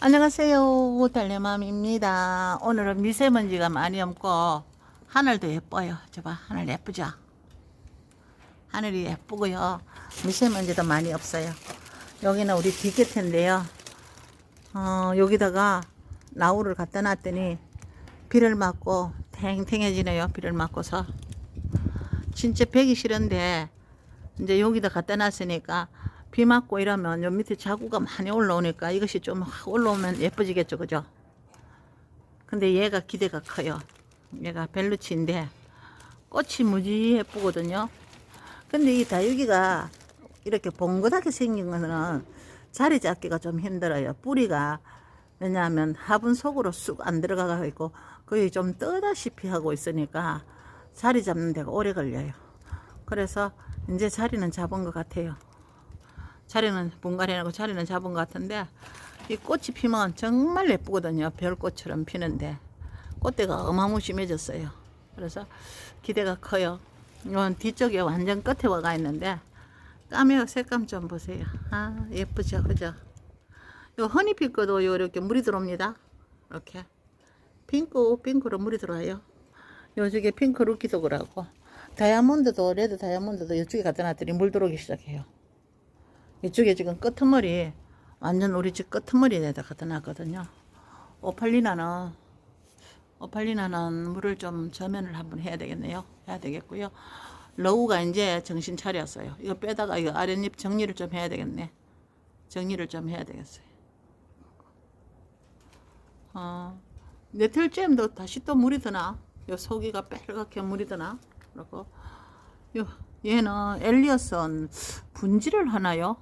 안녕하세요. 달래맘입니다. 오늘은 미세먼지가 많이 없고 하늘도 예뻐요. 저봐 하늘 예쁘죠? 하늘이 예쁘고요. 미세먼지도 많이 없어요. 여기는 우리 뒤끝인데요. 어, 여기다가 나우를 갖다 놨더니 비를 맞고 탱탱해지네요. 비를 맞고서. 진짜 배기 싫은데 이제 여기다 갖다 놨으니까 비 맞고 이러면 요 밑에 자구가 많이 올라오니까 이것이 좀 확 올라오면 예뻐지겠죠. 그죠? 근데 얘가 기대가 커요. 얘가 벨루치인데 꽃이 무지 예쁘거든요. 근데 이 다육이가 이렇게 봉긋하게 생긴 거는 자리 잡기가 좀 힘들어요. 뿌리가 왜냐하면 화분 속으로 쑥 안 들어가고 있고 거의 좀 떠다시피 하고 있으니까 자리 잡는 데가 오래 걸려요. 그래서 이제 자리는 잡은 것 같아요. 자리는 분갈이하고 자리는 잡은 것 같은데 이 꽃이 피면 정말 예쁘거든요. 별꽃처럼 피는데 꽃대가 어마무심해졌어요. 그래서 기대가 커요. 이건 뒤쪽에 완전 끝에 와가 있는데 까메오 색감 좀 보세요. 아 예쁘죠, 그죠? 요 허니빛 거도 요 이렇게 물이 들어옵니다. 이렇게 핑크 핑크로 물이 들어와요. 요쪽에 핑크 루키도 그러고 다이아몬드도 레드 다이아몬드도 이쪽에 갖다 놨더니 물 들어오기 시작해요. 이쪽에 지금 끄트머리 완전 우리 집 끄트머리에다 갖다 놨거든요. 오팔리나는 오팔리나는 물을 좀 저면을 한번 해야 되겠네요. 해야 되겠고요. 러우가 이제 정신 차렸어요. 이거 빼다가 이거 아랫잎 정리를 좀 해야 되겠네. 정리를 좀 해야 되겠어요. 어, 네틀잼도 다시 또 물이 드나? 요 속이가 빨갛게 물이 드나? 그리고 요 얘는 엘리어슨 분지를 하나요?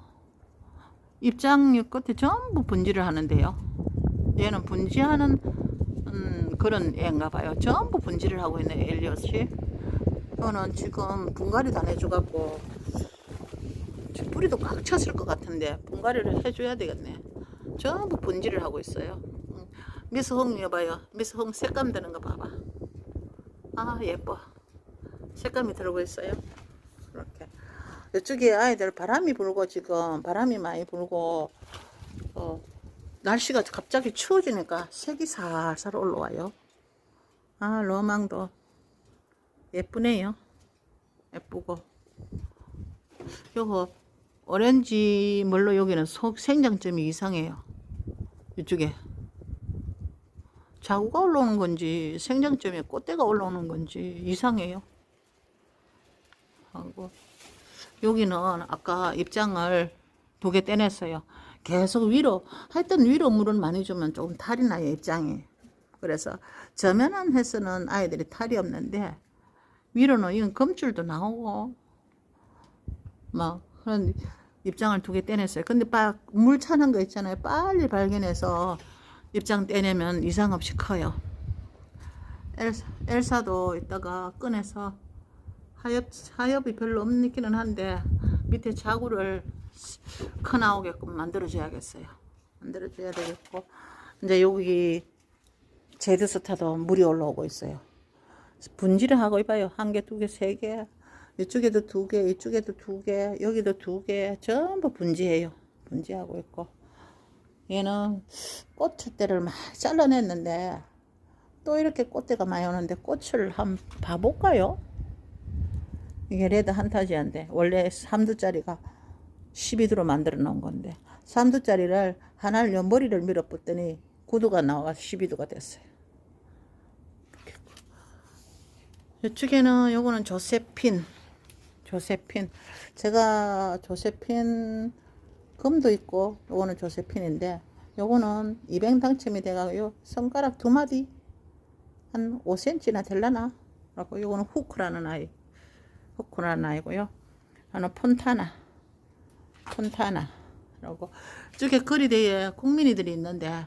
입장 요 끝에 전부 분지를 하는데요. 얘는 분지하는 음, 그런 애인가 봐요. 전부 분지를 하고 있는 엘리엇이. 이거는 지금 분갈이도 안 해줘갖고 뿌리도 꽉 찼을 것 같은데 분갈이를 해줘야 되겠네. 전부 분지를 하고 있어요. 음, 미스 홍 여봐요. 미스 홍 색감 드는 거 봐봐. 아 예뻐. 색감이 들어고 있어요. 이렇게. 이쪽에 아이들 바람이 불고 지금 바람이 많이 불고 어, 날씨가 갑자기 추워지니까 색이 살살 올라와요. 아 로망도 예쁘네요. 예쁘고 요거 오렌지 물로 여기는 속 생장점이 이상해요. 이쪽에 자구가 올라오는 건지 생장점에 꽃대가 올라오는 건지 이상해요. 하고 여기는 아까 입장을 두 개 떼냈어요. 계속 위로 하여튼 위로 물을 많이 주면 조금 탈이 나요 입장이. 그래서 저면한 해서는 아이들이 탈이 없는데 위로는 이건 검줄도 나오고 막 그런 입장을 두 개 떼냈어요. 근데 물 차는 거 있잖아요. 빨리 발견해서 입장 떼내면 이상 없이 커요. 엘사, 엘사도 이따가 꺼내서 하엽, 하엽이 별로 없기는 한데 밑에 자구를 커 나오게끔 만들어줘야겠어요. 만들어줘야 되겠고 이제 여기 제드스타도 물이 올라오고 있어요. 분지를 하고 이봐요. 한 개, 두 개, 세 개. 이쪽에도 두 개, 이쪽에도 두 개, 여기도 두 개. 전부 분지해요. 분지하고 있고. 얘는 꽃대를 막 잘라냈는데 또 이렇게 꽃대가 많이 오는데 꽃을 한번 봐볼까요? 이게 레드 한타지인데 원래 3두짜리가 12두로 만들어 놓은 건데 3두짜리를 하나를 요 머리를 밀어붙더니 구두가 나와서 12두가 됐어요. 이쪽에는 요거는 조세핀 조세핀. 제가 조세핀 금도 있고 요거는 조세핀인데 요거는 200 당첨이 돼가요 손가락 두 마디 한 5cm나 될라나? 라고 요거는 후크라는 아이 후크라는 아이고요 하나 폰타나 폰타나 라고 저게 거리대에 국민이들이 있는데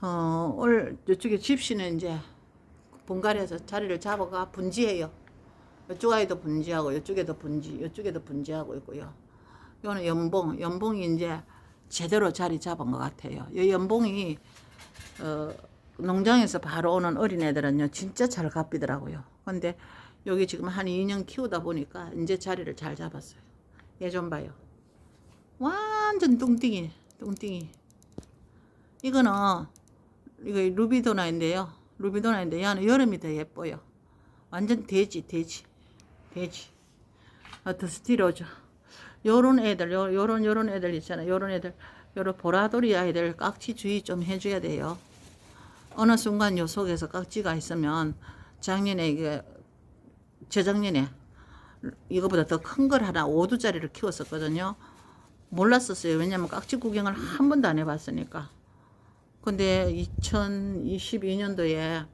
어, 올 이쪽에 집시는 이제 분갈이에서 자리를 잡아가 분지해요. 이쪽 아이도 분지하고 이쪽에도 분지, 이쪽에도 분지하고 있고요. 이거는 연봉, 연봉이 이제 제대로 자리 잡은 것 같아요. 이 연봉이 어, 농장에서 바로 오는 어린애들은요 진짜 잘 갚이더라고요. 근데 여기 지금 한 2년 키우다 보니까 이제 자리를 잘 잡았어요. 얘 좀 봐요. 완전 뚱띵이, 뚱띵이. 이거는 이거 루비도나인데요. 루비도나인데 얘는 여름이 더 예뻐요. 완전 돼지 돼지 돼지. 아, 더 스티로죠. 요런 애들 요, 요런 요런 애들 있잖아요. 요런 애들 요런 보라돌이 아이들 깍지 주의 좀 해줘야 돼요. 어느 순간 요 속에서 깍지가 있으면 작년에 이게 재작년에 이거보다 더 큰 걸 하나 5두짜리를 키웠었거든요. 몰랐었어요. 왜냐면 깍지 구경을 한 번도 안 해봤으니까. 근데 2022년도에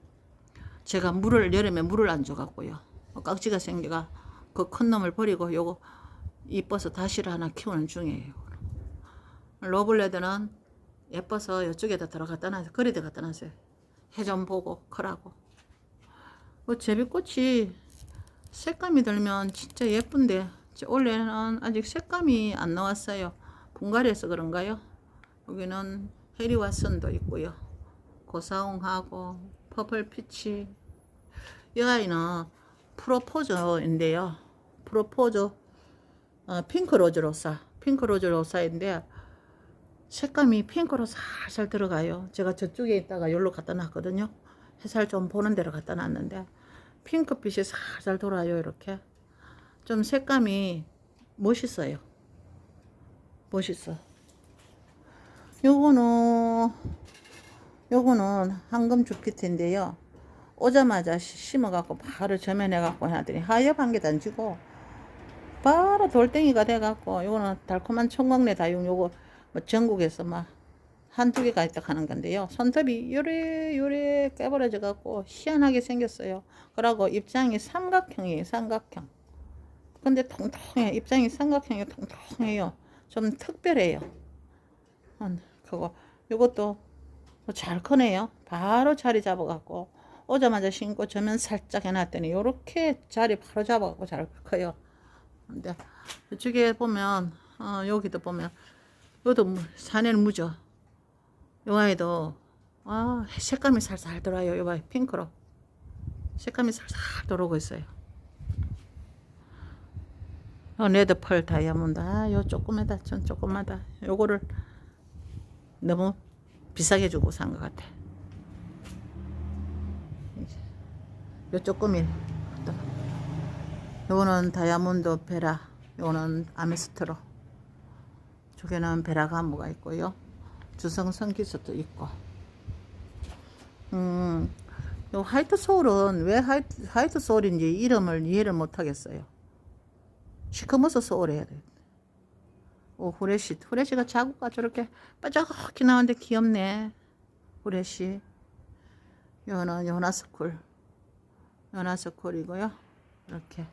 제가 물을 여름에 물을 안 줘갖고요. 깍지가 생겨가 그 큰 놈을 버리고 요거 이뻐서 다시를 하나 키우는 중이에요. 로블레드는 예뻐서 이쪽에다 들어갔다 놨어요. 거리대 갖다 놨어요. 해 좀 보고 크라고. 그 제비꽃이 색감이 들면 진짜 예쁜데 저 올해는 아직 색감이 안 나왔어요. 분갈이해서 그런가요? 여기는 해리 왓슨도 있고요. 고사홍하고 퍼플 피치. 이 아이는 프로포저인데요. 프로포저 어, 핑크 로즈 로사. 핑크 로즈 로사인데 색감이 핑크로 살살 들어가요. 제가 저쪽에 있다가 여기로 갖다 놨거든요. 햇살 좀 보는 데로 갖다 놨는데 핑크빛이 살살 돌아요. 이렇게 좀 색감이 멋있어요. 멋있어. 요거는 요거는 황금 주피트인데요. 오자마자 시- 심어 갖고 바로 저면해 갖고 하더니 하엽 한개 던지고 바로 돌덩이가 돼 갖고 요거는 달콤한 총각내 다육 요거 뭐 전국에서 막 한두 개가 있다 하는 건데요. 손톱이 요래 요래 깨버려져 갖고 희한하게 생겼어요. 그러고 입장이 삼각형이에요. 삼각형. 근데 통통해. 입장이 삼각형이 통통해요. 좀 특별해요. 음, 그거 요것도 뭐잘 크네요. 바로 자리 잡아갖고 오자마자 신고 저면 살짝 해놨더니 요렇게 자리 바로 잡아갖고 잘 커요. 근데 이쪽에 보면 어, 여기도 보면 이것도 무- 산에는 무죠. 요 아이도 아 색감이 살살 돌아요. 요 봐요 핑크로 색감이 살살 돌아오고 있어요. 요 레드펄 다이아몬드 아요 조그매다 전 조그마다 요거를 너무 비싸게 주고 산 것 같아. 요 조금이 또 요거는 다이아몬드 베라 요거는 아메스트로 저기는 베라가 무가 있고요. 주성 성기수도 있고. 음, 요 화이트 소울은 왜 화이트, 화이트 소울인지 이름을 이해를 못 하겠어요. 시커머서 소울 해야 돼. 오, 후레쉬. 후레쉬가 자구가 저렇게 빠짝히 나오는데 귀엽네. 후레쉬. 요는 요나스쿨. 요나스쿨이고요. 이렇게.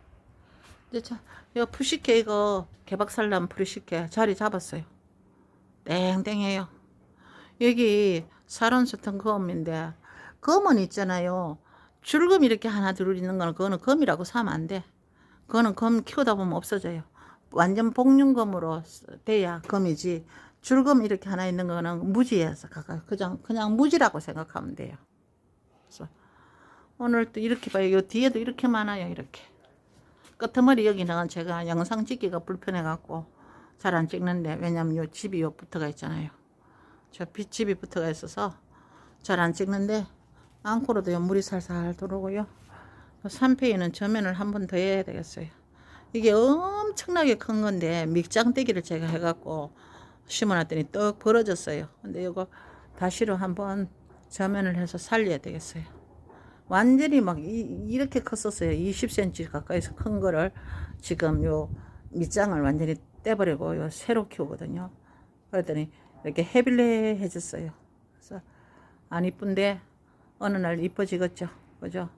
이제 자, 요 푸시케 이거 개박살난 푸시케 자리 잡았어요. 땡땡해요. 여기 사론스턴 검인데 검은 있잖아요. 줄금 이렇게 하나 둘 있는 거는 그거는 검이라고 사면 안 돼. 그거는 검 키우다 보면 없어져요. 완전 복륜검으로 돼야 검이지. 줄금 이렇게 하나 있는 거는 무지에서 가까이 그냥 그냥 무지라고 생각하면 돼요. 그래서 오늘 또 이렇게 봐요. 요 뒤에도 이렇게 많아요. 이렇게. 끄트머리 여기는 제가 영상 찍기가 불편해 갖고 잘 안 찍는데 왜냐면 요 집이 요 붙어가 있잖아요. 저 빗집이 붙어가 있어서 잘 안 찍는데 앙코로도 요 물이 살살 들어오고요. 3페이는 저면을 한 번 더 해야 되겠어요. 이게 엄청나게 큰 건데 밑장대기를 제가 해갖고 심어놨더니 떡 벌어졌어요. 근데 이거 다시로 한번 저면을 해서 살려야 되겠어요. 완전히 막 이, 렇게 컸었어요. 20cm 가까이서 큰 거를 지금 요 밑장을 완전히 떼버리고 요 새로 키우거든요. 그랬더니 이렇게 헤빌레해졌어요. 그래서 안 이쁜데 어느 날 이뻐지겠죠. 그죠?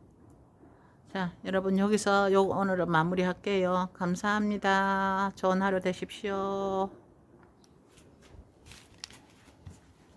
자, 여러분 여기서 요 오늘은 마무리할게요. 감사합니다. 좋은 하루 되십시오.